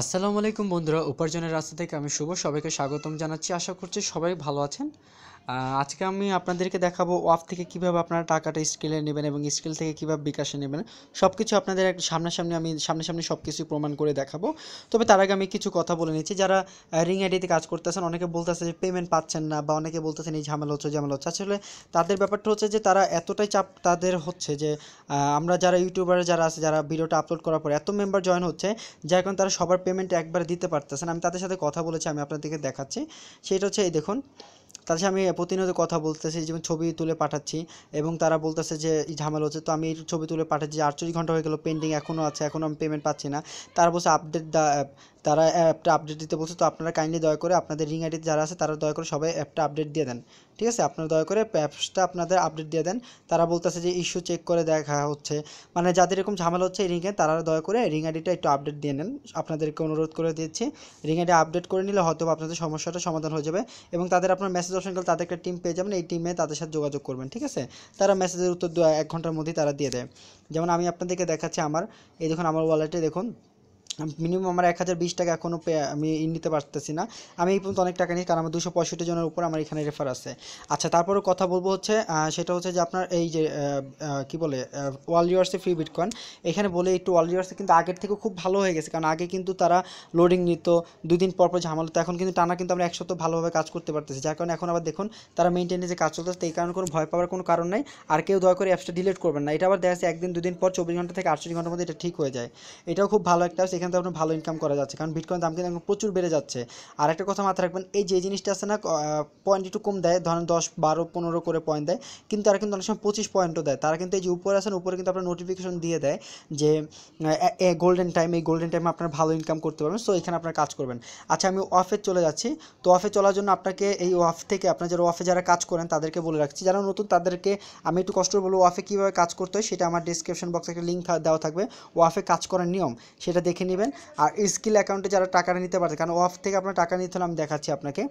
আসসালামু আলাইকুম বন্ধুরা, উপার্জনের রাস্তা থেকে আমি শুভ। সবাইকে স্বাগতম জানাচ্ছি। আশা করছি সবাই ভালো আছেন। আজকে আমি আপনাদেরকে দেখাবো ওয়াফ থেকে কীভাবে আপনারা টাকাটা স্কিলে নেবেন এবং স্কিল থেকে কীভাবে বিকাশে নেবেন। সব কিছু আপনাদের একটা সামনাসামনি আমি সামনাসামনি সব কিছু প্রমাণ করে দেখাবো। তবে তার আগে আমি কিছু কথা বলে নিচ্ছি। যারা রিং আইডিতে কাজ করতেছেন, অনেকে বলতেছে যে পেমেন্ট পাচ্ছেন না বা অনেকে বলতেছেন এই ঝামেলা হচ্ছে ঝামেলা হচ্ছে। আসলে তাদের ব্যাপারটা হচ্ছে যে তারা এতটাই চাপ তাদের হচ্ছে যে আমরা যারা ইউটিউবার যারা আছে, যারা ভিডিওটা আপলোড করার পর এত মেম্বার জয়েন হচ্ছে যার কারণে তারা সবার পেমেন্ট একবার দিতে পারতেছেন আমি তাদের সাথে কথা বলেছি, আমি আপনাদেরকে দেখাচ্ছি। সেটা হচ্ছে, এই দেখুন তাদের সাথে আমি প্রতিনিয়ত কথা বলতেছি, যেমন ছবি তুলে পাঠাচ্ছি এবং তারা বলতেছে যে ঝামেলা হচ্ছে। তো আমি ছবি তুলে পাঠাচ্ছি আটচল্লিশ ঘণ্টা হয়ে গেলো পেন্ডিং এখনও আছে এখনও আমি পেমেন্ট পাচ্ছি না। তারা বলছে আপডেট দা অ্যাপ তারা অ্যাপটা আপডেট দিতে বলছে, তো আপনারা কাইন্ডলি দয়া করে আপনাদের রিং আইডি যারা আছে, তারা দয়া করে সবাই অ্যাপটা আপডেট দিয়ে দেন। ঠিক আছে? আপনারা দয়া করে অ্যাপসটা আপনাদের আপডেট দিয়ে দেন। তারা বলতেছে যে ইস্যু চেক করে দেখা হচ্ছে। মানে যাদের এরকম ঝামেলা হচ্ছে রিংয়ে তারা দয়া করে রিং আইডিটা একটু আপডেট দিয়ে নেন। আপনাদেরকে অনুরোধ করে দিচ্ছি রিং আইডি আপডেট করে নিলে হয়তো আপনাদের সমস্যাটা সমাধান হয়ে যাবে এবং তাদের আপনার মেসেজ অপশন গেলে তাদের একটা টিম পেয়ে যাবেন। এই টিমে তাদের সাথে যোগাযোগ করবেন, ঠিক আছে? তারা মেসেজের উত্তর এক ঘণ্টার মধ্যেই তারা দিয়ে দেয়। যেমন আমি আপনাদেরকে দেখাচ্ছি আমার। এই দেখুন, আমার ওয়ালেটে দেখুন মিনিমাম আমার এক হাজার বিশ টাকা এখনও আমি নিতে পারতেছি না। আমি এই পর্যন্ত অনেক টাকা নিই কারণ আমার দুশো পঁয়ষট্টি জনের উপর আমার এখানে রেফার আছে। আচ্ছা তারপরেও কথা বলব হচ্ছে সেটা হচ্ছে যে আপনার এই যে কি বলে ওয়াল ইয়ার্সে ফ্রি বিটকয়েন এখানে বলে একটু ওয়াল ইয়ার্সে কিন্তু আগের থেকে খুব ভালো হয়ে গেছে, কারণ আগে কিন্তু তারা লোডিং নিত, দুই দিন পর পর ঝামেলা হতো, এখন কিন্তু টানা কিন্তু আমরা একশত ভালোভাবে কাজ করতে পারতেছি, যার কারণে এখন আবার দেখুন, তারা মেনটেনেন্সে কাজ চলতেছে এই কারণে কোনো ভয় পাওয়ার কোনো কারণ নেই, আর কেউ দয়া করে অ্যাপসটা ডিলিট করবেন না। এটা আবার দেখা যাচ্ছে একদিন, দুদিন পর চব্বিশ ঘণ্টা থেকে আটচল্লিশ ঘণ্টার মধ্যে এটা ঠিক হয়ে যায়। এটাও খুব ভালো একটা এখান থেকে আপনার ভালো ইনকাম করা যাচ্ছে। কারণ বিটকয়েন দাম কিন্তু এখন প্রচুর বেড়ে যাচ্ছে। আর একটা কথা মাথায় রাখবেন, এই যে জিনিসটা আছে না পয়েন্ট একটু কম দেয়, ধরেন দশ, বারো, পনেরো করে পয়েন্ট দেয়, কিন্তু তারা কিন্তু অনেক সময় পঁচিশ পয়েন্টও দেয়। তারা কিন্তু এই যে উপরে আছেন উপরে কিন্তু আপনার নোটিফিকেশন দিয়ে দেয় যে গোল্ডেন টাইম এই গোল্ডেন টাইমে আপনার ভালো ইনকাম করতে পারবেন। সো এখানে আপনার কাজ করবেন। আচ্ছা আমি অফে চলে যাচ্ছি। তো অফে চলার জন্য আপনাকে এই অফ থেকে আপনার যারা অফে যারা কাজ করেন, তাদেরকে বলে রাখছি। যারা নতুন, তাদেরকে আমি একটু কষ্ট বলব অফে কীভাবে কাজ করতে হয় সেটা আমার ডিসক্রিপশন বক্সে একটা লিঙ্ক দেওয়া থাকবে। ওয়াফে কাজ করার নিয়ম, সেটা দেখে নেবেন। আর স্কিল অ্যাকাউন্টে যারা টাকাটা নিতে পারছে, কারণ অফ থেকে আপনার টাকা নিতে হলে আমি দেখাচ্ছি আপনাকে।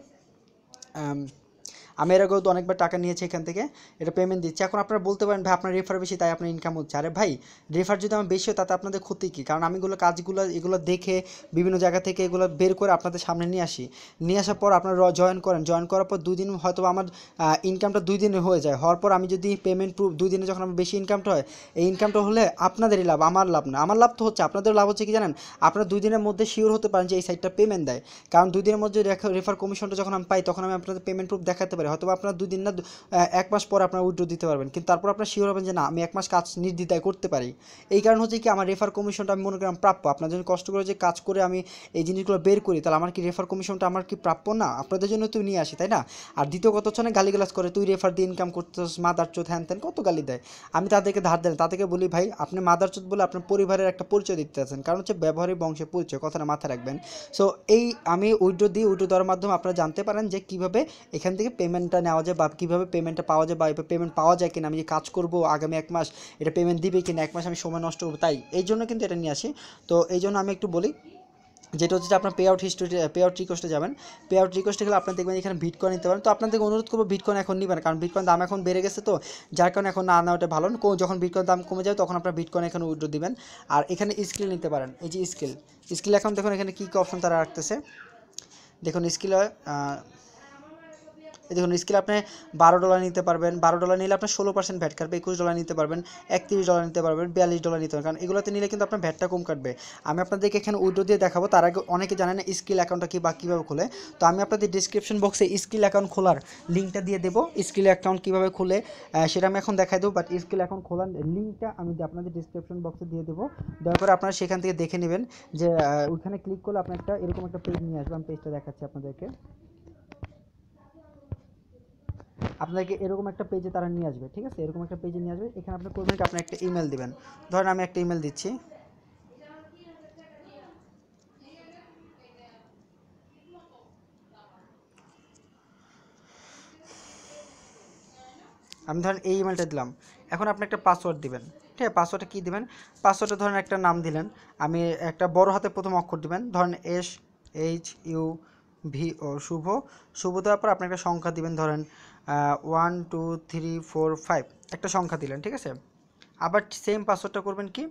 আম, এর আগেও তো অনেকবার টাকা নিয়েছি এখান থেকে এটা পেমেন্ট দিচ্ছি। এখন আপনারা বলতে পারেন ভাই আপনার রেফার বেশি তাই আপনার ইনকাম হচ্ছে। আরে ভাই রেফার যদি আমার বেশি হয় তাতে আপনাদের ক্ষতি কী? কারণ আমি এগুলো কাজগুলো এগুলো দেখে বিভিন্ন জায়গা থেকে এগুলো বের করে আপনাদের সামনে নিয়ে আসি। নিয়ে আসার পর আপনারা জয়েন করেন। জয়েন করার পর দুই দিন হয়তো আমার ইনকামটা দুই দিনে হয়ে যায়। হওয়ার পর আমি যদি পেমেন্ট প্রুফ দুই দিনে যখন আমার বেশি ইনকামটা হয় এই ইনকামটা হলে আপনাদেরই লাভ আমার লাভ না। আমার লাভ তো হচ্ছে আপনাদের লাভ হচ্ছে কি জানেন? আপনারা দুই দিনের মধ্যে শিওর হতে পারেন যে এই সাইটটা পেমেন্ট দেয়। কারণ দুই দিনের মধ্যে রেফার কমিশনটা যখন আমি পাই তখন আমি আপনাদের পেমেন্ট প্রুফ দেখাতে পারি হয়তো আপনার দুই দিন না এক মাস পর আপনার উইড্রো দিতে পারবেন। কিন্তু তারপর আপনার শিওর হবেন যে না, আমি এক মাস কাজ নির্দ্বিধায় করতে পারি। এই কারণ হচ্ছে কি, আমার রেফার কমিশনটা আমি মনে করি প্রাপ্য। আপনার জন্য কষ্ট করে যে কাজ করে আমি এই জিনিসগুলো বের করি, তাহলে আমার কি রেফার কমিশনটা আমার কি প্রাপ্য? না, আপনাদের জন্য তুই নিয়ে আসি, তাই না? আর দ্বিতীয় কথা হচ্ছে না, গালিগালাজ করে, তুই রেফার দিয়ে ইনকাম করতেছ মাদার চোদ, হ্যান ত্যান, কত গালি দেয়? আমি তাদেরকে ধার দেন, তাদেরকে বলি, ভাই, আপনি মাদার চোদ বলে আপনার পরিবারের একটা পরিচয় দিতে আছেন কারণ হচ্ছে ব্যবহারিক বংশের পরিচয়, কথাটা মাথায় রাখবেন। সো এই আমি উইড্রো দিই উইড্রো দেওয়ার মাধ্যমে আপনারা জানতে পারেন যে কীভাবে এখান থেকে পেমেন্টটা নেওয়া যায় বা কীভাবে পেমেন্টটা পাওয়া যায় বা এবার পেমেন্ট পাওয়া যায় কিনা, আমি যে কাজ করব, আগামী এক মাস এটা পেমেন্ট দিবে কিনা, এক মাস আমি সময় নষ্ট করব, তাই। এই জন্য কিন্তু এটা নিয়ে আসি। তো এই জন্য আমি একটু বলি, যেটা হচ্ছে আপনার pay out history pay out রিকোয়েস্টে যাবেন। পে আউট রিকোয়েস্টে গেলে আপনার দেখবেন এখানে বিটকয়েন নিতে পারেন। তো আপনাদেরকে অনুরোধ করব বিটকয়েন এখন নিবেন, কারণ বিটকয়েন দাম এখন বেড়ে গেছে তো, যার কারণে এখন না নেওয়াটা ভালো। কো- যখন বিটকয়েন দাম কমে যাবে তখন আপনার বিটকয়েন এখানে উইড্রো দিবেন। আর এখানে স্কিল নিতে পারেন, এই যে স্কিল স্কিল এখন দেখুন এখানে কী কী অপশন তারা রাখতেছে। দেখুন স্কিল এই দেখুন স্কিল আপনি বারো ডলার নিতে পারবেন। বারো ডলার নিলে আপনার ষোলো পার্সেন্ট ভ্যাট কাটবে, একুশ ডলার নিতে পারবেন, একত্রিশ ডলার নিতে পারবেন, বিয়াল্লিশ ডলার নিতে পারবেন। কারণ এগুলোতে নিলে কিন্তু আপনার ভ্যাটটা কম কাটবে। আমি আপনাদেরকে এখানে উইড্রো দিয়ে দেখাবো, তার আগে অনেকে জানেন না স্কিল অ্যাকাউন্টটা কি বা কীভাবে খোলে। তো আমি আপনাদের ডিসক্রিপশন বক্সে স্কিল অ্যাকাউন্ট খোলার লিঙ্কটা দিয়ে দেবো। স্কিল অ্যাকাউন্ট কীভাবে খুলে সেটা আমি এখন দেখাই দেবো বাট স্কিল অ্যাকাউন্ট খোলার লিঙ্কটা আমি আপনাদের ডিসক্রিপশন বক্সে দিয়ে দেবো। দয়া করে আপনারা সেখান থেকে দেখে নেবেন যে ওইখানে ক্লিক করলে আপনার একটা এরকম একটা পেজ নিয়ে আসবে। আমি পেজটা দেখাচ্ছি আপনাদেরকে। আপনাকে এরকম একটা পেজে তারা নিয়ে আসবে, ঠিক আছে? এরকম একটা পেজে নিয়ে আসবে। এখানে আপনি করবেন কি? আপনি একটা ইমেল দিবেন। ধরেন আমি একটা ইমেল দিচ্ছি। আমি ধরেন এই ইমেলটা দিলাম। এখন আপনি একটা পাসওয়ার্ড দিবেন। ঠিক আছে? পাসওয়ার্ডটা কী দিবেন? পাসওয়ার্ডে ধরেন একটা নাম দিলেন। আমি একটা বড় হাতে প্রথম অক্ষর দিবেন। ধরেন S H U V O Shuvo. Shuvo দেওয়ার পর আপনি একটা সংখ্যা দিবেন, ধরেন one two three four five একটা সংখ্যা দিলেন, ঠিক আছে? আবার সেম পাসওয়ার্ডটা করবেন কি?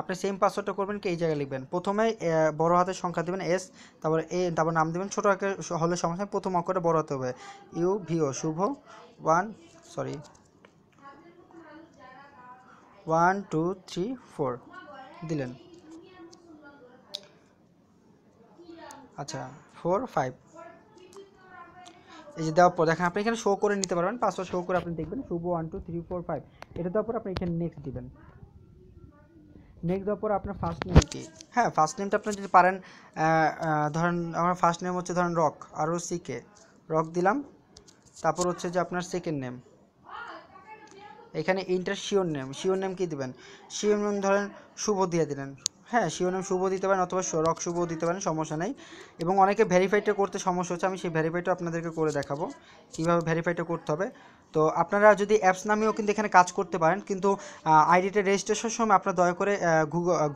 আপনি সেম পাসওয়ার্ডটা করবেন কি? এই জায়গায় লিখবেন। প্রথমে বড় হাতের সংখ্যা দেবেন এস তারপর এ তারপর নাম দেবেন, ছোটো আকারে হলে সমস্যা প্রথম অক্ষরটা বড় হতে হবে। U V O Shuvo. One sorry one two three four দিলেন। আচ্ছা ফোর ফাইভ এই যে দেওয়ার পর, দেখেন আপনি এখানে শো করে নিতে পারবেন পাসওয়ার্ড শো করে আপনি দেখবেন, Shuvo one two three four five এটা দেওয়ার পর আপনি এখানে নেক্সট দিবেন। নেক্সট দেওয়ার পর আপনার ফার্স্ট নেম কি? হ্যাঁ ফার্স্ট নেমটা আপনি যদি পারেন ধরেন আমার ফার্স্ট নেম হচ্ছে ধরেন রক আর আরও সিকে রক দিলাম, তারপর হচ্ছে যে আপনার সেকেন্ড নেম এখানে enter surname surname কি দিবেন? শিওর নেম ধরেন শুভ দিয়ে দিলেন। হ্যাঁ শিওর নেম শুভ দিতে পারেন অথবা রক শুভ দিতে পারেন, সমস্যা নেই। এবং অনেকে ভেরিফাইটা করতে সমস্যা হচ্ছে, আমি সেই ভেরিফাইটা আপনাদেরকে করে দেখাবো, কীভাবে ভেরিফাইটা করতে হবে। তো আপনারা যদি অ্যাপস নামেও কিন্তু এখানে কাজ করতে পারেন, কিন্তু আইডিটা রেজিস্ট্রেশন সময় আপনারা দয়া করে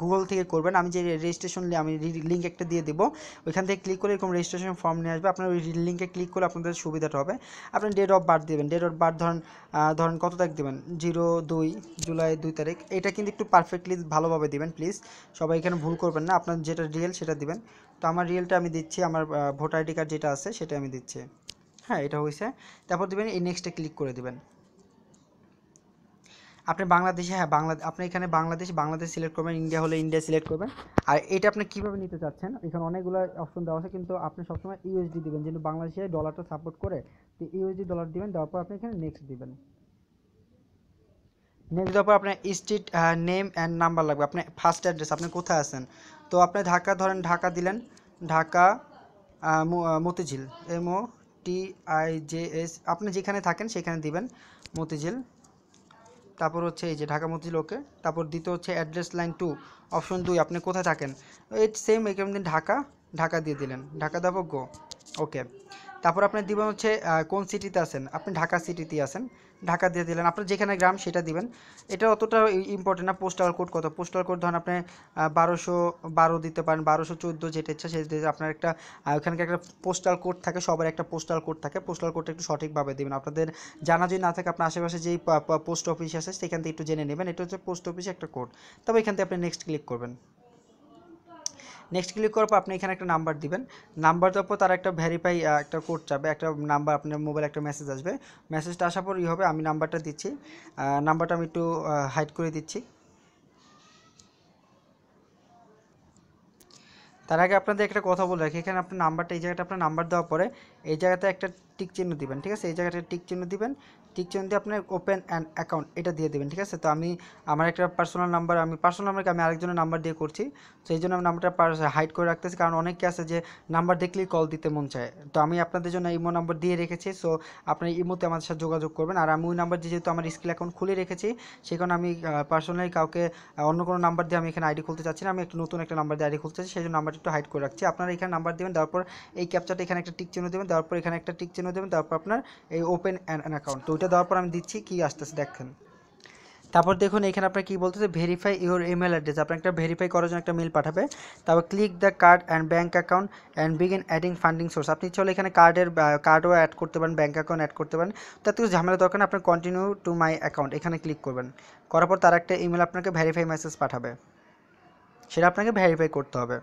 গুগল থেকে করবেন। আমি যে রেজিস্ট্রেশন আমি লিঙ্ক একটা দিয়ে দেবো। ওইখান থেকে ক্লিক করে এরকম রেজিস্ট্রেশন ফর্ম নিয়ে আসবে। আপনার ওই লিঙ্কে ক্লিক করে আপনাদের সুবিধাটা হবে। আপনি ডেট অফ বার্থ দেবেন। ডেট অফ বার্থ ধরেন ধরেন কত তারিখ দেবেন? জিরো দুই জুলাই দুই তারিখ। এটা কিন্তু একটু পারফেক্টলি ভালোভাবে দিবেন প্লিজ সবাই এখানে ভুল করবেন না, আপনার যেটা রিয়েল সেটা দিবেন। তো আমার রিয়েলটা আমি দিচ্ছি, আমার ভোটার আইডি কার্ড যেটা আছে সেটা আমি দিচ্ছি। হ্যাঁ এটা হয়েছে তারপর দিবেন, এই নেক্সটে ক্লিক করে দেবেন। আপনি বাংলাদেশে হ্যাঁ বাংলা, আপনি এখানে বাংলাদেশ বাংলাদেশ সিলেক্ট করবেন, ইন্ডিয়া হলে ইন্ডিয়া সিলেক্ট করবেন। আর এটা আপনি কীভাবে নিতে চাচ্ছেন? এখানে অনেকগুলো অপশন দেওয়া আছে, কিন্তু আপনি সবসময় ইউএসডি দিবেন। যেহেতু বাংলাদেশে ডলারটা সাপোর্ট করে, তো ইউএসডি ডলার দিবেন, দেওয়ার পর আপনি এখানে নেক্সট দিবেন। নেক্সট দেওয়ার পর আপনার স্ট্রিট নেম অ্যান্ড নাম্বার লাগবে। আপনার ফার্স্ট অ্যাড্রেস আপনি কোথায় আছেন? তো আপনি ঢাকা, ধরেন ঢাকা দিলেন। Dhaka Motijheel M O T I J S আপনি যেখানে থাকেন, সেখানে দিবেন মতিঝিল। তারপর হচ্ছে এই যে ঢাকা, মতিঝিল ওকে তারপর দ্বিতীয় হচ্ছে অ্যাড্রেস লাইন টু অপশন দুই, আপনি কোথায় থাকেন? এই সেম এখানে ঢাকা ঢাকা দিয়ে দিলেন। ঢাকা দেবো গো ওকে তারপর আপনি দিবেন হচ্ছে কোন সিটিতে আছেন? আপনি ঢাকা সিটিতে আছেন। ঢাকা দিয়ে দিলেন, আপনার যেখানে গ্রাম সেটা দিবেন। এটা অতটা ইম্পর্টেন্ট না পোস্টাল কোড কত? পোস্টাল কোড ধরেন আপনি বারোশো বারো দিতে পারেন, বারোশো চোদ্দ যেটা ইচ্ছা সেটা আপনার একটা ওখানকার একটা পোস্টাল কোড থাকে, সবার একটা পোস্টাল কোড থাকে। পোস্টাল কোডটা একটু সঠিকভাবে দেবেন। আপনাদের জানা যদি না থাকে, আপনার আশেপাশে যেই পোস্ট অফিস আছে, সেখান থেকে একটু জেনে নেবেন। এটা হচ্ছে পোস্ট অফিসে একটা কোড তবে এখান থেকে আপনি নেক্সট ক্লিক করবেন। নেক্সট ক্লিক করার পর আপনি এখানে একটা নাম্বার দিবেন। নাম্বার দেওয়ার পর তার একটা ভেরিফাই একটা কোড চাবে একটা নাম্বার আপনার মোবাইলে একটা মেসেজ আসবে। মেসেজটা আসার পর ই হবে, আমি নাম্বারটা দিচ্ছি। নাম্বারটা আমি একটু হাইড করে দিচ্ছি। তার আগে আপনাদের একটা কথা বলে রাখি। এখানে আপনার নাম্বারটা এই জায়গাটা আপনার নাম্বার দেওয়ার পরে, এই জায়গাতে একটা টিক চিহ্ন দিবেন, ঠিক আছে? এই জায়গাটা টিক চিহ্ন দিবেন। টিক চিহ্ন দিয়ে আপনার ওপেন অ্যান্ড অ্যাকাউন্ট এটা দিয়ে দেবেন, ঠিক আছে? তো আমি, আমার একটা পার্সোনাল নাম্বার আমি পার্সোনাল নাম্বারকে আমি আরেকজনের নাম্বার দিয়ে করছি। তো এই জন্য আমি নাম্বারটা হাইড করে রাখতেছি, কারণ অনেকে আছে যে নাম্বার দেখলেই কল দিতে মন চায়। তো আমি আপনাদের জন্য ইমো নাম্বার দিয়ে রেখেছি সো আপনি ইমোতে আমাদের সাথে যোগাযোগ করবেন। আর আমি ওই নাম্বার দিয়ে যেহেতু আমার স্কিল অ্যাকাউন্ট খুলে রেখেছি, সেই কারণে আমি পার্সোনালি কাউকে অন্য কোনো নাম্বার দিয়ে আমি এখানে আইডি খুলতে চাচ্ছি না। আমি একটা নতুন একটা নাম্বার দিয়ে আইডি খুলতে চাচ্ছি, সেই জন্য নাম্বারটা একটু হাইড করে রাখছি। আপনারা এখানে নাম্বার দেবেন তারপর এই ক্যাপচারটা এখানে একটা টিক চিহ্ন দেবেন তারপর এখানে একটা টিক চিহ্ন দেবেন, তারপর আপনার এই ওপেন অ্যান অ্যাকাউন্ট তো ওইটা দেওয়ার পর আমি দিচ্ছি, কি আসতেছে, দেখেন। তারপর দেখুন, এখানে আপনার কী বলতেছে ভেরিফাই ইউর ইমেল অ্যাড্রেস আপনার একটা ভেরিফাই করার জন্য একটা মেল পাঠাবে। তারপর click the card and bank account and begin adding funding source আপনি চলে এখানে কার্ডের কার্ডও অ্যাড করতে পারেন ব্যাঙ্ক অ্যাকাউন্ট অ্যাড করতে পারেন। তাতে কিছু ঝামেলা দরকার না, আপনার কন্টিনিউ টু মাই অ্যাকাউন্ট এখানে ক্লিক করবেন। করার পর তার একটা ইমেল আপনাকে ভেরিফাই মেসেজ পাঠাবে। সেটা আপনাকে ভেরিফাই করতে হবে।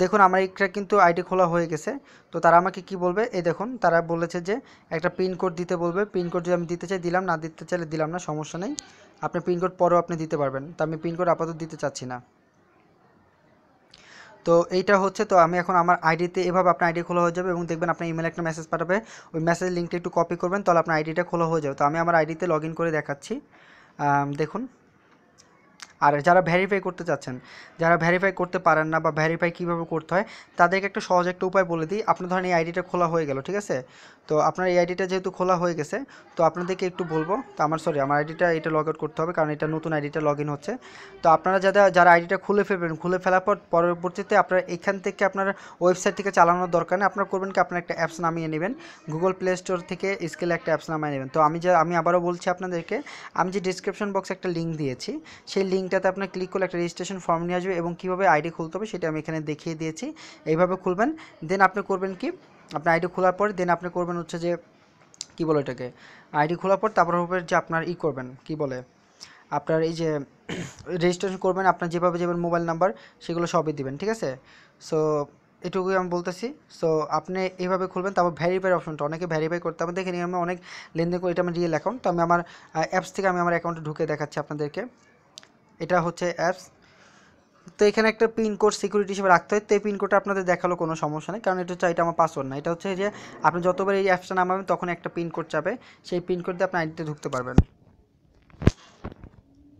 দেখুন, আমার একটা কিন্তু আইডি খোলা হয়ে গেছে। তো তারা আমাকে কি বলবে? এই দেখুন, তারা বলেছে যে একটা পিনকোড দিতে বলবে। পিনকোড যদি আমি দিতে চাই, দিলাম, না দিতে চাইলে দিলাম না, সমস্যা নেই। আপনি পিনকোড পরেও আপনি দিতে পারবেন। তো আমি পিনকোড আপাতত দিতে চাচ্ছি না। তো এইটা হচ্ছে, তো আমি এখন আমার আইডিতে এভাবে আপনার আইডি খোলা হয়ে যাবে এবং দেখবেন আপনার ইমেল একটা মেসেজ পাঠাবে। ওই মেসেজ লিঙ্কটা একটু কপি করবেন, তাহলে আপনার আইডিটা খোলা হয়ে যাবে। তো আমি আমার আইডিতে লগ করে দেখাচ্ছি। দেখুন। আর যারা ভেরিফাই করতে চাচ্ছেন, যারা ভেরিফাই করতে পারেন না বা ভেরিফাই কীভাবে করতে হয়, তাদেরকে একটা সহজ একটা উপায় বলে দিই। আপনার ধরেন এই আইডিটা খোলা হয়ে গেল, ঠিক আছে? তো আপনার এই আইডিটা যেহেতু খোলা হয়ে গেছে, তো আপনাদেরকে একটু বলব, তো আমার সরি আমার আইডিটা এটা লগ আউট করতে হবে, কারণ এটা নতুন আইডিটা লগ ইন হচ্ছে। তো আপনারা যারা যারা আইডিটা খুলে ফেলবেন, খুলে ফেলার পর পরবর্তীতে আপনারা এখান থেকে আপনার ওয়েবসাইট থেকে চালানোর দরকার নেই। আপনারা করবেন কি? আপনার একটা অ্যাপস নামিয়ে নেবেন। গুগল প্লে স্টোর থেকে স্কেলে একটা অ্যাপস নামিয়ে নেবেন। তো আমি যা, আমি আবারও বলছি আপনাদেরকে, আমি যে ডিসক্রিপশন বক্সে একটা লিঙ্ক দিয়েছি, সেই লিঙ্কটাতে আপনার ক্লিক করলে একটা রেজিস্ট্রেশন ফর্ম নিয়ে আসবে এবং কীভাবে আইডি খুলতে হবে সেটা আমি এখানে দেখিয়ে দিয়েছি। এইভাবে খুলবেন দেন আপনি করবেন কি? আপনার আইডি খোলার পর দেন আপনি করবেন হচ্ছে যে, কী বলে এটাকে? আইডি খোলার পর তারপর হবে যে আপনার ই করবেন, কি বলে? আপনার এই যে রেজিস্ট্রেশন করবেন, আপনার যেভাবে যাবেন মোবাইল নাম্বার সেগুলো সবই দিবেন, ঠিক আছে? সো এটুকুই আমি বলতেছি। সো আপনি এইভাবে খুলবেন, তারপর ভ্যারিফাই অপশনটা অনেকে ভ্যারিফাই করতে হবে। দেখে আমি অনেক লেনদেন করি, এটা আমার রিয়েল অ্যাকাউন্ট তো আমি আমার অ্যাপস থেকে আমি আমার অ্যাকাউন্টে ঢুকে দেখাচ্ছি আপনাদেরকে। এটা হচ্ছে অ্যাপস তো এখানে একটা পিনকোড সিকিউরিটি হিসেবে রাখতে হয়। তো এই পিনকোডটা আপনাদের দেখাল কোনো সমস্যা নেই। কারণ এটা হচ্ছে, এটা আমার পাসওয়ার্ড না। এটা হচ্ছে যে, আপনি যতবার এই অ্যাপসটা নামাবেন তখন একটা পিনকোড চাবে সেই পিনকোড দিয়ে আপনি আইডিতে ঢুকতে পারবেন।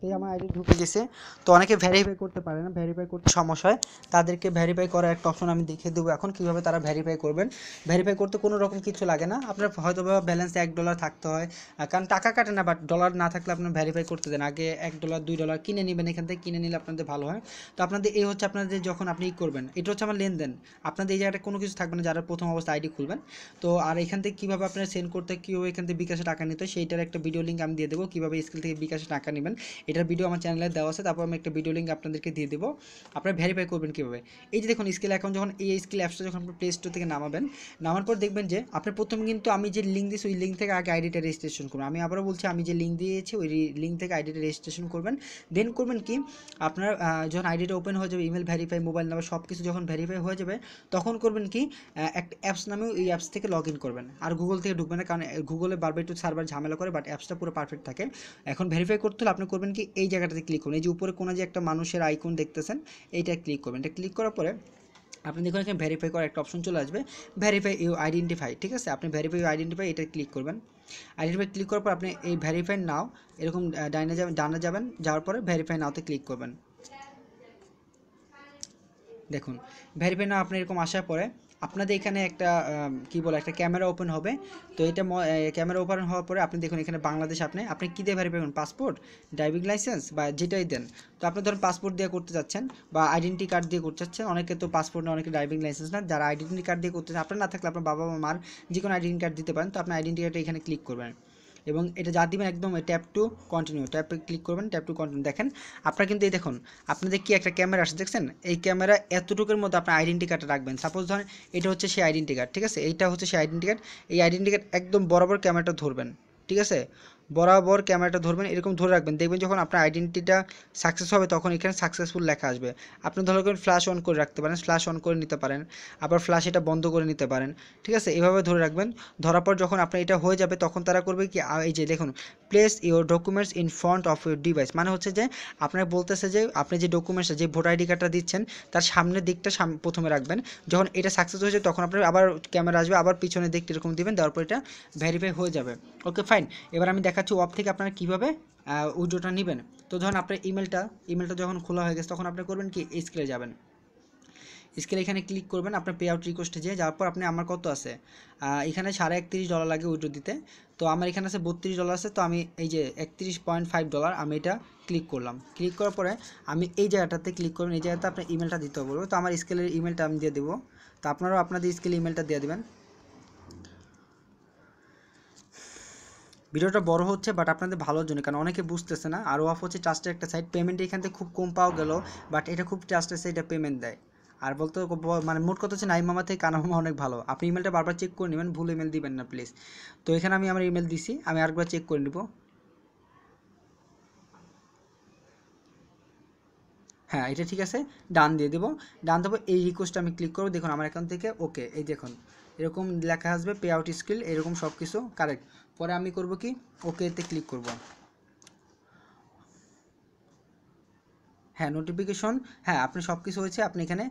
এই আমার আইডি ঢুকে গেছে। তো অনেকে ভেরিফাই করতে পারে না ভেরিফাই করতে সমস্যা হয়। তাদেরকে ভেরিফাই করার একটা অপশন আমি দেখিয়ে দেবো এখন, কীভাবে তারা ভেরিফাই করবেন। ভেরিফাই করতে কোনো রকম কিছু লাগে না। আপনার হয়তো বা ব্যালেন্স এক ডলার থাকতে হয় কারণ টাকা কাটে না বাট ডলার না থাকলে আপনার ভেরিফাই করতে দেন। আগে এক ডলার দুই ডলার কিনে নেবেন, এখান থেকে কিনে নিলে আপনাদের ভালো হয়। তো আপনাদের এই হচ্ছে আপনাদের যখন আপনি করবেন, এটা হচ্ছে আমার লেনদেন। আপনাদের এই জায়গাটা কোনো কিছু থাকবে না, যারা প্রথম অবস্থা আইডি খুলবেন। তো আর এখান থেকে কীভাবে আপনারা সেন্ড করতে কীভাবে এখান থেকে বিকাশে টাকা নিতে সেইটার একটা ভিডিও লিঙ্ক আমি দিয়ে দেবো। কীভাবে স্কিল থেকে বিকাশে টাকা নেবেন এটার ভিডিও আমার চ্যানেলে দেওয়া আছে, তারপর আমি একটা ভিডিও লিঙ্ক আপনাদেরকে দিয়ে দেবো। আপনারা ভেরিফাই করবেন কীভাবে? এই যে দেখুন স্কিল অ্যাকাউন্ট যখন এই স্কিল অ্যাপসটা যখন প্লে স্টোর থেকে নামাবেন, নামার পর দেখবেন যে আপনি প্রথমে কিন্তু আমি যে লিঙ্ক দিয়েছি, ওই লিঙ্ক থেকে আগে আইডিটা রেজিস্ট্রেশন করবেন আমি আবারও বলছি, আমি যে লিঙ্ক দিয়েছি, ওই লিঙ্ক থেকে আইডিটা রেজিস্ট্রেশন করবেন। দেন করবেন কি, আপনার যখন আইডিটা ওপেন হয়ে যাবে ইমেল ভেরিফাই মোবাইল নাম্বার সব কিছু যখন ভেরিফাই হয়ে যাবে, তখন করবেন কি একটা অ্যাপস নামে ওই অ্যাপস থেকে লগ ইন করবেন। আর গুগল থেকে ঢুকবেন না, কারণ গুগলে বারবার একটু সার্ভার ঝামেলা করে বাট অ্যাপসটা পুরো পারফেক্ট থাকে। এখন ভেরিফাই করতে হলে আপনি করবেন কি এই জায়গাটাতে ক্লিক করুন। এই যে উপরে কোনো যে একটা মানুষের আইকন দেখতেছেন, এইটা ক্লিক করবেন। এটা ক্লিক করার পরে আপনি দেখুন এখানে ভেরিফাই করার একটা অপশন চলে আসবে ভেরিফাই ইউ আইডেন্টিফাই ঠিক আছে? আপনি ভেরিফাই ইউ আইডেন্টিফাই এটা ক্লিক করবেন। আইডেন্টিফাই ক্লিক করার পর আপনি এই ভেরিফাই নাও এরকম ডাইনে যাবেন, ডানে যাবেন, যাওয়ার পরে ভেরিফাই নাওতে ক্লিক করবেন। দেখুন ভেরিফাই নাও আপনি এরকম আসার পরে আপনাদের এখানে একটা কি বলে, একটা ক্যামেরা ওপেন হবে। তো এটা ক্যামেরা ওপেন হওয়ার পরে আপনি দেখুন এখানে বাংলাদেশ আপনি আপনি কী দিয়ে ভেরিফাই করুন? পাসপোর্ট ড্রাইভিং লাইসেন্স বা যেটাই দেন। তো আপনি ধরুন পাসপোর্ট দিয়ে করতে চাচ্ছেন বা আইডেন্টি কার্ড দিয়ে করতে চাচ্ছেন, অনেকে তো পাসপোর্ট না, অনেকে ড্রাইভিং লাইসেন্স না। যারা আইডেন্টি কার্ড দিয়ে করতে চান, আপনার না থাকলে আপনার বাবা বা মার যে কোনো আইডেন্টি কার্ড দিতে পারেন। তো আপনি আইডেন্টি কার্ডটা এখানে ক্লিক করবেন। এবং এটা যা দিবেন একদম ট্যাপ টু কন্টিনিউ ট্যাপে ক্লিক করবেন, ট্যাপ টু কন্টিনিউ দেখেন, আপনারা কিন্তু এই দেখুন, আপনাদের কি একটা ক্যামেরা আসছে দেখছেন? এই ক্যামেরা এতটুকুর মধ্যে আপনার আইডেন্টি কার্ডটা রাখবেন। সাপোজ ধরেন, এটা হচ্ছে সেই আইডেন্টি কার্ড ঠিক আছে? এইটা হচ্ছে সেই আইডেন্টি কার্ড এই আইডেন্টি কার্ড একদম বরাবর ক্যামেরাটা ধরবেন, ঠিক আছে? বরাবর ক্যামেরাটা ধরবেন, এরকম ধরে রাখবেন। দেখবেন যখন আপনার আইডেন্টিটিটা সাকসেস হবে, তখন এখানে সাকসেসফুল লেখা আসবে। আপনি ধরো ফ্ল্যাশ অন করে রাখতে পারেন ফ্ল্যাশ অন করে নিতে পারেন, আবার ফ্ল্যাশ এটা বন্ধ করে নিতে পারেন, ঠিক আছে? এভাবে ধরে রাখবেন। ধরার পর যখন আপনার এটা হয়ে যাবে, তখন তারা করবে কি? এই যে দেখুন place your documents in front of your device মানে হচ্ছে যে আপনার বলতেছে যে, আপনি যে ডকুমেন্টস যে ভোটার আইডি কার্ডটা দিচ্ছেন, তার সামনের দিকটা প্রথমে রাখবেন। যখন এটা সাকসেস হয়ে যাবে তখন আপনার আবার ক্যামেরা আসবে, আবার পিছনের দিকটা এরকম দেবেন, দেওয়ার পর এটা ভেরিফাই হয়ে যাবে। ওকে ফাইন এবার আমি দেখাচ্ছি ওয়াপ থেকে আপনারা কীভাবে উইড্রোটা নেবেন। তো ধরুন আপনার ইমেলটা ইমেলটা যখন খোলা হয়ে গেছে, তখন আপনি করবেন কি স্কেলে যাবেন। স্কেলে এখানে ক্লিক করবেন আপনার পে আউট রিকোয়েস্টে যেয়ে যাওয়ার পর আপনি আমার কত আছে? এখানে সাড়ে একত্রিশ ডলার লাগে উইড্রো দিতে। তো আমার এখানে আছে বত্রিশ ডলার আছে, তো আমি এই যে একত্রিশ পয়েন্ট ফাইভ ডলার আমি এটা ক্লিক করলাম। ক্লিক করার পরে আমি এই জায়গাটাতে ক্লিক করবেন, এই জায়গাতে আপনার ইমেলটা দিতে হবে তো আমার স্কেলের ইমেলটা আমি দিয়ে দেবো। তো আপনারাও আপনাদের স্কেলে ইমেলটা দিয়ে দেবেন। ভিডিওটা বড় হচ্ছে বাট আপনাদের ভালোর জন্য, কারণ অনেকে বুঝতেছে না। আর অফ হচ্ছে ট্রাস্টের একটা সাইট পেমেন্ট এখান থেকে খুব কম পাওয়া গেল বাট এটা খুব ট্রাস্টের সাইট পেমেন্ট দেয়। আর বলতে মানে মোট কথা হচ্ছে নাইমামা থেকে কানা মামা অনেক ভালো। আপনি ইমেলটা বারবার চেক করে নেবেন, ভুল ইমেল দিবেন না প্লিজ তো এখানে আমি আমার ইমেল দিছি, আমি আরেকবার চেক করে নিব। হ্যাঁ এটা ঠিক আছে। ডান দিয়ে দেবো। ডান দেবো, এই রিকোয়েস্টটা আমি ক্লিক করব। দেখুন, আমার অ্যাকাউন্ট থেকে ওকে এই দেখুন, এরকম লেখা আসবে পে আউট স্কিল এরকম সব কিছু কারেক্ট পরে আমি করব কি? ওকে এতে ক্লিক করব। হ্যাঁ নোটিফিকেশন হ্যাঁ আপনি সব কিছু হয়েছে, আপনি এখানে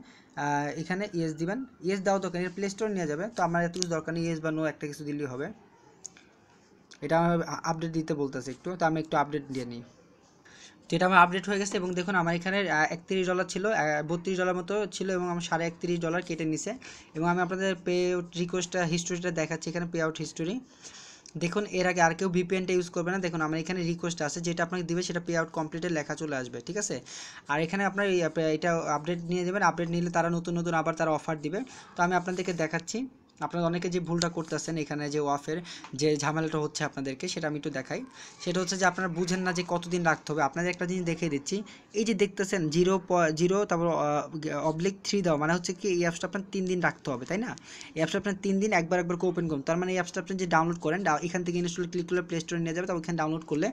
এখানে ইয়েস দিবেন। ইয়েস দাও তো এর প্লে স্টোর নিয়ে যাবে। তো আমার এত কিছু দরকার নেই ইয়েস বা নো একটা কিছু দিলেই হবে। এটা আমার আপডেট দিতে বলতেছে একটু, তো আমি একটু আপডেট দিয়ে নিই। যেটা আমার আপডেট হয়ে গেছে এবং দেখুন আমার এখানে একত্রিশ ডলার ছিল বত্রিশ ডলার মতো ছিল এবং আমার সাড়ে একত্রিশ ডলার কেটে নিছে। এবং আমি আপনাদের পে আউট রিকোয়েস্টটা হিস্টোরিটা দেখাচ্ছি এখানে পে আউট হিস্টোরি দেখুন, এর আগে আর কেউ ভিপিএনটা ইউজ করবে না। দেখুন, আমার এখানে রিকোয়েস্ট আছে, যেটা আপনাকে দিবে সেটা পে আউট কমপ্লিটের লেখা চলে আসবে, ঠিক আছে? আর এখানে আপনার এটা আপডেট নিয়ে যাবেন আপডেট নিলে তারা নতুন নতুন আবার তারা অফার দিবে। তো আমি আপনাদেরকে দেখাচ্ছি। আপনারা অনেকে যে ভুলটা করতেছেন এখানে যে ওয়াফের যে ঝামেলাটা হচ্ছে আপনাদেরকে, সেটা আমি একটু দেখাই। সেটা হচ্ছে যে আপনারা বুঝেন না যে কতদিন রাখতে হবে। আপনাদের একটা জিনিস দেখিয়ে দিচ্ছি। এই যে দেখতেছেন, জিরো জিরো তারপর অবলিক থ্রি দেওয়া মানে হচ্ছে কি, এই অ্যাপসটা আপনার তিন দিন রাখতে হবে, তাই না? এই অ্যাপসটা আপনার তিন দিন একবার একবার করে ওপেন করুন। তার মানে এই অ্যাপসটা আপনি যে ডাউনলোড করেন এখান থেকে ইনস্টল ক্লিক করলে প্লে স্টোরে নিয়ে যাবে, তারপর এখানে ডাউনলোড করলে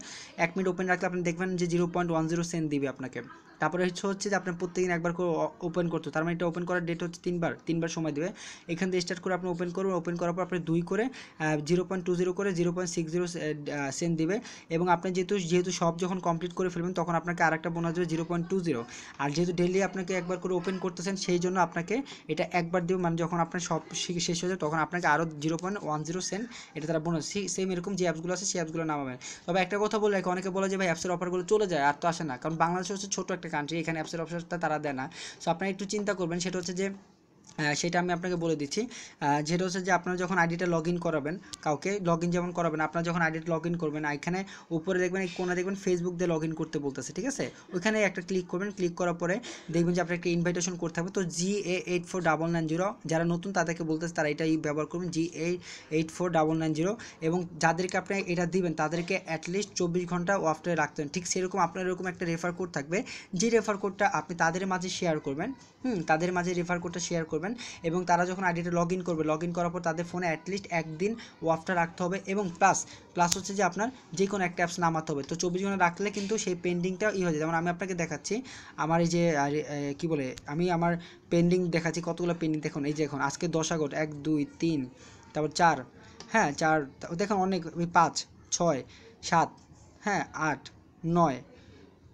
এক মিনিট ওপেন রাখলে আপনি দেখবেন যে zero point one zero cent দিবে আপনাকে। তারপরে হচ্ছে হচ্ছে যে আপনার প্রত্যেকদিন একবার করে ওপেন করতে তার মানে এটা ওপেন করার ডেট হচ্ছে তিনবার তিনবার সময় দেবে। এখান থেকে স্টার্ট করে আপনি ওপেন করবেন। ওপেন করার পর আপনি দুই করে জিরো পয়েন্ট টু জিরো করে zero point six zero cent দিবে। এবং আপনি যেহেতু যেহেতু সব যখন কমপ্লিট করে ফেলবেন, তখন আপনাকে আরেকটা বোনাস দেবে জিরো পয়েন্ট টু জিরো আর যেহেতু ডেলি আপনাকে একবার করে ওপেন করতেছেন, সেই জন্য আপনাকে এটা একবার দেবে। মানে যখন আপনার সব শেষ হয়ে যাবে, তখন আপনাকে আরও zero point one zero cent এটা তারা বোনাস সেম এরকম যে অ্যাপসগুলো আছে, সেই অ্যাপসগুলো নামাবেন। তবে একটা কথা বলে অনেকে বলে যে ভাই অ্যাপসের অফারগুলো চলে যায়, আর তো আসে না। কারণ বাংলাদেশ হচ্ছে ছোটো একটা কান্ট্রি এখানে অ্যাপসের অপশনটা তারা দেয় না। সো আপনারা একটু চিন্তা করবেন, সেটা হচ্ছে যে সেটা আমি আপনাকে বলে দিচ্ছি। যেটা হচ্ছে যে আপনারা যখন আইডিটা লগ করাবেন কাউকে লগ যেমন করাবেন, আপনারা যখন আইডিটা লগ করবেন এখানে উপরে দেখবেন, এই দেখবেন ফেসবুক দিয়ে লগ করতে বলতেছে, ঠিক আছে? ওইখানে একটা ক্লিক করবেন ক্লিক করার পরে দেখবেন যে আপনার একটা ইনভাইটেশন করতে হবে। তো G A eight four double nine zero যারা নতুন তাদেরকে বলতেছে তারা এটাই ব্যবহার করবেন G eight four double nine zero এবং যাদেরকে আপনি এটা দিবেন, তাদেরকে অ্যাটলিস্ট চব্বিশ ঘণ্টা ওয়াফটে রাখতে হবে। ঠিক সেরকম আপনার এরকম একটা রেফার কোড থাকবে, যে রেফার কোডটা আপনি তাদের মাঝে শেয়ার করবেন, হুম, তাদের মাঝে রেফার কোডটা শেয়ার করবেন এবং তারা যখন আইডিটা লগ ইন করবে লগ ইন করার পর তাদের ফোনে অ্যাটলিস্ট একদিন ওয়াফটা রাখতে হবে এবং প্লাস প্লাস হচ্ছে যে আপনার যে কোনো একটা অ্যাপস নামাতে হবে। তো চব্বিশ ঘণ্টা রাখলে কিন্তু সেই পেন্ডিংটা ই হয়ে যায়। যেমন আমি আপনাকে দেখাচ্ছি, আমার এই যে কি বলে, আমি আমার পেন্ডিং দেখাচ্ছি, কতগুলো পেন্ডিং দেখুন, এই যে এখন, আজকে দশ আগস্ট, এক, দুই, তিন, তারপর চার হ্যাঁ চার, দেখুন অনেক পাঁচ, ছয়, সাত হ্যাঁ আট, নয়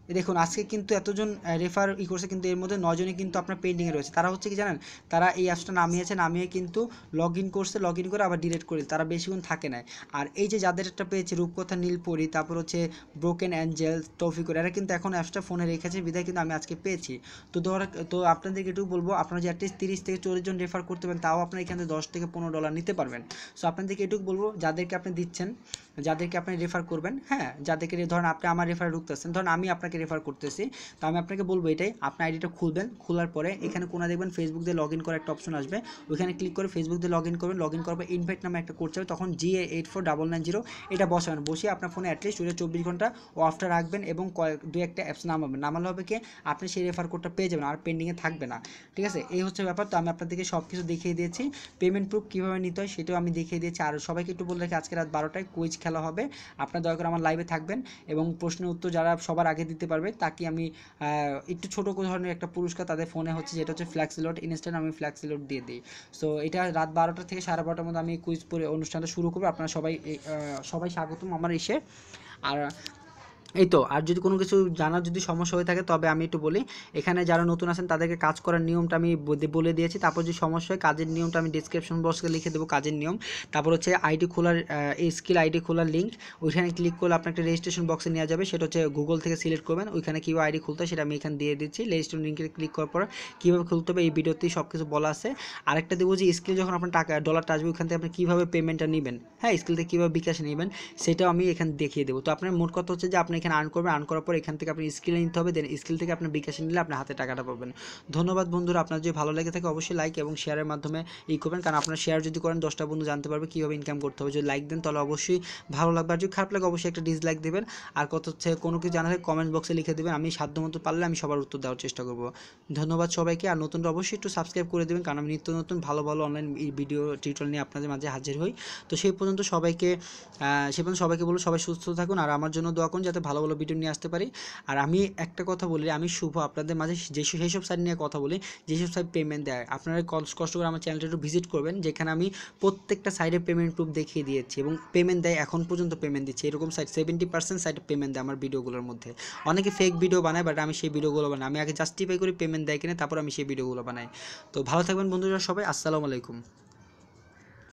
দেখুন, আজকে কিন্তু এতজন রেফার ই করছে, কিন্তু এর মধ্যে নজনই কিন্তু আপনার পেন্ডিংয়ে রয়েছে। তারা হচ্ছে কি জানেন, তারা এই অ্যাপসটা নামিয়েছে, নামিয়ে কিন্তু লগ ইন করছে লগ ইন করে আবার ডিলিট করে তারা বেশিক্ষণ থাকে না। আর এই যে যাদের একটা পেয়েছে, রূপকথা, নীলপরি, তারপর হচ্ছে ব্রোকেন অ্যাঞ্জেল তৌফিকুর, এরা কিন্তু এখন অ্যাপসটা ফোনে রেখেছে বিধায় কিন্তু আমি আজকে পেয়েছি। তো ধর, তো আপনাদেরকে একটু বলব, আপনারা যে অ্যাটলিস্ট তিরিশ থেকে চল্লিশ জন রেফার করতে পারেন, তাও আপনার এখান থেকে দশ থেকে পনেরো ডলার নিতে পারবেন। সো আপনাদেরকে এটুকু বলব, যাদেরকে আপনি দিচ্ছেন, যাদেরকে আপনি রেফার করবেন হ্যাঁ যাদেরকে ধরেন আপনি আমার রেফার ঢুকতেছেন ধরেন আমি আপনাকে রেফার করতেছি। তো আমি আপনাকে বলব এটাই, আপনি আইডিটা খুলবেন, খোলার পরে এখানে কোনো দেখবেন ফেসবুক দিয়ে লগ ইন করার একটা অপশন আসবে। ওইখানে ক্লিক করে ফেসবুক দিয়ে লগ ইন করবেন লগ ইন করার পর ইনভাইট নামে একটা কোড যাবে তখন G eight four double nine zero এটা বসাবেন বসিয়ে আপনার ফোনে অ্যাটলিস্ট ওইটা চব্বিশ ঘণ্টা অফটা রাখবেন এবং কয়েক দু একটা অ্যাপস নামাবেন। নামালে হবে কি, আপনি সেই রেফার কোডটা পেয়ে যাবেন, আর পেন্ডিংয়ে থাকবে না। ঠিক আছে? এই হচ্ছে ব্যাপার। তো আমি আপনাদেরকে সব কিছু দেখিয়ে দিয়েছি। পেমেন্ট প্রুফ কীভাবে নিতে হয় সেটাও আমি দেখিয়ে দিয়েছি। আর সবাইকে একটু বলে রাখি, আজকে রাত বারোটায় কুইজ খেলা হবে। আপনার দয়া করে আমার লাইভে থাকবেন এবং প্রশ্নের উত্তর যারা সবার আগে দিতে পারবে, তাকে আমি একটু ছোটো ধরনের একটা পুরস্কার তাদের ফোনে হচ্ছে, যেটা হচ্ছে ফ্ল্যাক্সিলোড ইনস্ট্যান্ট আমি ফ্ল্যাক্সিলোড দিয়ে দিই। সো এটা রাত বারোটা থেকে সাড়ে বারোটার মধ্যে আমি কুইজ অনুষ্ঠানটা শুরু করব। আপনারা সবাই সবাই স্বাগতম আমার এসে। আর এই তো আর যদি কোনো কিছু জানার যদি সমস্যা হয়ে থাকে, তবে আমি একটু বলি, এখানে যারা নতুন আছেন, তাদেরকে কাজ করার নিয়মটা আমি বলে- দিয়েছি। তারপর যে সমস্যা হয়, কাজের নিয়মটা আমি ডিসক্রিপশন বক্সে লিখে দেবো কাজের নিয়ম। তারপর হচ্ছে আইডি খোলার স্কিল আইডি খোলার লিঙ্ক ওইখানে ক্লিক করলে আপনার একটা রেজিস্ট্রেশন বক্সে নেওয়া যাবে। সেটা হচ্ছে গুগল থেকে সিলেক্ট করবেন, ওইখানে কীভাবে আইডি খুলতে হয় সেটা আমি এখানে দিয়ে দিচ্ছি। রেজিস্ট্রেশন লিঙ্কে ক্লিক করার পর কীভাবে খুলতে হবে, এই ভিডিওতেই সব কিছু বলা আছে। আরেকটা দেবো যে স্কিল যখন আপনার টাকা ডলারটা আসবে ওইখান থেকে আপনি কীভাবে পেমেন্টটা নেবেন? হ্যাঁ স্কিল থেকে কীভাবে বিকাশ নেবেন, সেটাও আমি এখানে দেখিয়ে দেবো। তো আপনার মোট কথা হচ্ছে যে আপনি এখানে আর্ন করবেন আর্ন করার পর এখান থেকে আপনি স্কিলে নিতে হবে দেন স্কিল থেকে আপনি বিকাশে নিলে আপনার হাতে টাকাটা পাবেন। ধন্যবাদ বন্ধুরা, আপনার যদি ভালো লেগে থাকে অবশ্যই লাইক এবং শেয়ারের মাধ্যমে ই করবেন, কারণ আপনার শেয়ার যদি করেন, দশটা বন্ধু জানতে পারবে কীভাবে ইনকাম করতে হবে। যদি লাইক দেন, তাহলে অবশ্যই ভালো লাগবে। আর যদি খারাপ লাগে, অবশ্যই একটা ডিসলাইক দেবেন। আর কত হচ্ছে, কোনো কিছু জানালে কমেন্ট বক্সে লিখে দেবেন। আমি সাধ্যমতো পারলে আমি সবার উত্তর দেওয়ার চেষ্টা করব। ধন্যবাদ সবাইকে। আর নতুনটা অবশ্যই একটু সাবস্ক্রাইব করে দেবেন, কারণ আমি নিত্য নতুন ভালো ভালো অনলাইন ভিডিও টিউটোরিয়াল নিয়ে আপনাদের মাঝে হাজির হই। তো সেই পর্যন্ত সবাইকে সেই পর্যন্ত সবাইকে বলব, সবাই সুস্থ থাকুন। আর আমার জন্য দোয়া করুন, যাতে ভালো ভালো ভিডিও নিয়ে আসতে পারি। আর আমি একটা কথা বলি, আমি শুভ আপনাদের মাঝে যে সেই সব সাইট নিয়ে কথা বলি যেসব সাইট পেমেন্ট দেয়। আপনারা কষ্ট কষ্ট করে আমার চ্যানেলটা একটু ভিজিট করবেন, যেখানে আমি প্রত্যেকটা সাইডে পেমেন্ট প্রুফ দেখিয়ে দিয়েছি এবং পেমেন্ট দেয়, এখন পর্যন্ত পেমেন্ট দিচ্ছে। এরকম সাইট সেভেন্টি পার্সেন্ট সাইটে পেমেন্ট দেয় আমার ভিডিওগুলোর মধ্যে। অনেকে ফেক ভিডিও বানায় বাট আমি সেই ভিডিওগুলো বানাই। আমি আগে জাস্টিফাই করি পেমেন্ট দেয় কিনা, তারপর আমি সেই ভিডিওগুলো বানাই। তো ভালো থাকবেন বন্ধুরা সবাই, আসসালামু আলাইকুম।